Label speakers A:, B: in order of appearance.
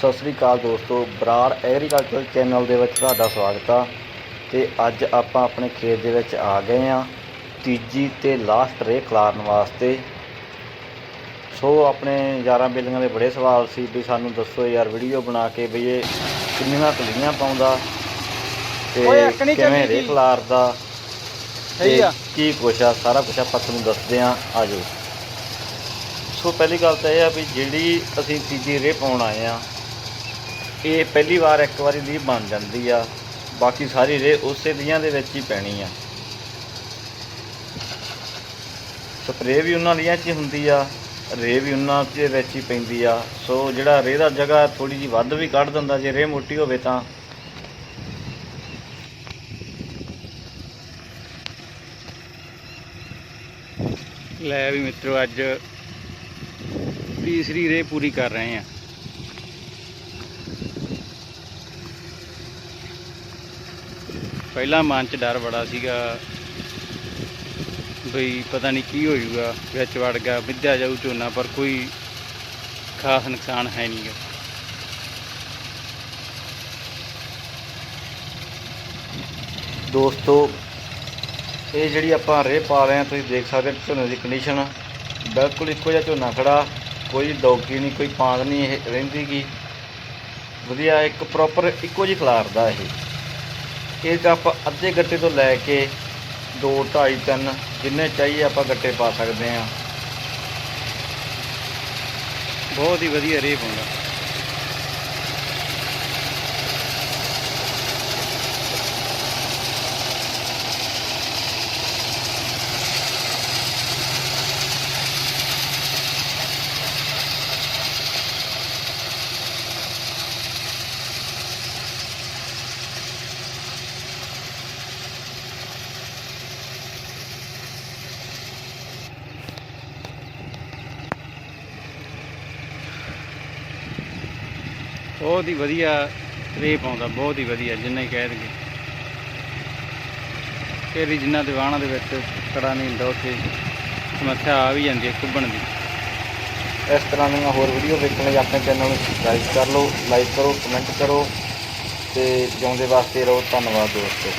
A: ਸਤਿ ਸ੍ਰੀ ਅਕਾਲ ਦੋਸਤੋ Brar agriculture channel ਦੇ ਵਿੱਚ ਤੁਹਾਡਾ ਸਵਾਗਤ ਆ। ਤੇ ਅੱਜ ਆਪਾਂ ਆਪਣੇ ਖੇਤ ਦੇ ਵਿੱਚ ਆ ਗਏ ਆ। ਤੀਜੀ ਤੇ ਲਾਸਟ ਰੇ ਖਿਲਾਰਨ ਵਾਸਤੇ। ਸੋ ਆਪਣੇ ਯਾਰਾਂ ਬੇਲੀਆਂ ਦੇ ਬੜੇ ਸਵਾਲ ਸੀ ਵੀ ਸਾਨੂੰ ਦੱਸੋ ਯਾਰ ਵੀਡੀਓ ਬਣਾ ਕੇ ਵੀ ਇਹ ਕਿੰਨੀਆਂ ਕਲੀਆਂ ਪਾਉਂਦਾ ਤੇ ਕਿਵੇਂ ਰੇ। ਖਿਲਾਰਦਾ
B: ਸਹੀ ਆ।
A: ਕੀ ਕੁਛ ਆ ਸਾਰਾ ਕੁਛ ਆਪਾਂ ਤੁਹਾਨੂੰ ਦੱਸਦੇ ਆ। ਆਜੋ। ਸੋ ਪਹਿਲੀ ਗੱਲ ਤਾਂ ਇਹ ਆ ਵੀ ਜਿਹੜੀ ਅਸੀਂ ਤੀਜੀ ਰੇ ਪਾਉਣ ਆਏ ਆ ਇਹ ਪਹਿਲੀ ਵਾਰ ਇੱਕ ਵਾਰੀ ਦੀ ਬਣ ਜਾਂਦੀ ਆ। ਬਾਕੀ ਸਾਰੀ ਰੇ ਉਸੇ ਦੀਆਂ ਦੇ ਵਿੱਚ ਹੀ ਪੈਣੀ ਆ। ਸਪਰੇਅ ਵੀ ਉਹਨਾਂ ਦੀਆਂ 'ਚ ਹੀ ਹੁੰਦੀ ਆ, ਰੇ ਵੀ ਉਹਨਾਂ ਦੇ ਵਿੱਚ ਹੀ ਪੈਂਦੀ ਆ। ਸੋ ਜਿਹੜਾ ਰੇ ਦਾ ਜਗ੍ਹਾ ਥੋੜੀ ਜੀ ਵੱਧ ਵੀ ਕੱਢ ਦਿੰਦਾ, ਜੇ ਰੇ ਮੋਟੀ ਹੋਵੇ ਤਾਂ।
B: ਲੈ ਵੀ ਮਿੱਤਰੋ, ਅੱਜ ਤੀਸਰੀ ਰੇ ਪੂਰੀ ਕਰ ਰਹੇ ਆ। ਪਹਿਲਾਂ ਮਨ ਚ ਡਰ ਬੜਾ ਸੀਗਾ ਬਈ ਪਤਾ ਨਹੀਂ ਕੀ ਹੋ ਵਿੱਚ ਵੜ ਗਿਆ ਵਿੱਧਿਆ ਜਾਊ ਝੋਨਾ, ਪਰ ਕੋਈ ਖਾਸ ਨੁਕਸਾਨ ਹੈ ਨਹੀਂਗਾ
A: ਦੋਸਤੋ, ਇਹ ਜਿਹੜੀ ਆਪਾਂ ਰੇ ਪਾ ਰਹੇ ਹਾਂ, ਤੁਸੀਂ ਦੇਖ ਸਕਦੇ ਹੋ ਝੋਨੇ ਦੀ ਕੰਡੀਸ਼ਨ ਬਿਲਕੁਲ ਇੱਕੋ ਜਿਹਾ ਝੋਨਾ ਖੜਾ, ਕੋਈ ਦੌਕੀ ਨਹੀਂ, ਕੋਈ ਪਾਂਗ ਨਹੀਂ, ਇਹ ਰਹਿੰਦੀ ਗੀ। ਵਧੀਆ, ਇੱਕ ਪ੍ਰੋਪਰ ਇੱਕੋ ਜਿਹੀ ਖਲਾਰਦਾ ਇਹ। ਇਹ ਤਾਂ ਆਪਾਂ ਅੱਧੇ ਗੱਟੇ ਤੋਂ ਲੈ ਕੇ 2 2.5 3 ਜਿੰਨੇ ਚਾਹੀਏ ਆਪਾਂ ਗੱਟੇ ਪਾ ਸਕਦੇ ਹਾਂ।
B: ਬਹੁਤ ਹੀ ਵਧੀਆ ਰੇ ਪਾਉਂਦਾ। ਬਹੁਤ ਹੀ ਵਧੀਆ ਰੇਪ ਆਉਂਦਾ ਬਹੁਤ ਹੀ ਵਧੀਆ, ਜਿੰਨਾ ਹੀ ਕਹਿ ਦਈਏ। ਫਿਰ ਵੀ ਜਿੰਨਾ ਦੀਵਾਨਾਂ ਦੇ ਵਿੱਚ ਕੜਾ ਨਹੀਂ ਹੁੰਦਾ, ਉੱਥੇ ਸਮੱਸਿਆ ਆ ਵੀ ਜਾਂਦੀ ਹੈ ਕੁੱਬਣ ਦੀ।
A: ਇਸ ਤਰ੍ਹਾਂ ਦੀਆਂ ਹੋਰ ਵੀਡੀਓ ਵੇਖਣ ਲਈ ਆਪਣੇ ਚੈਨਲ ਨੂੰ ਸਬਸਕ੍ਰਾਈਬ ਕਰ ਲਓ ਲਾਈਕ ਕਰੋ ਕਮੈਂਟ ਕਰੋ ਤੇ ਜਿਉਂਦੇ ਵਾਸਤੇ ਰਹੋ। ਧੰਨਵਾਦ ਦੋਸਤੋ।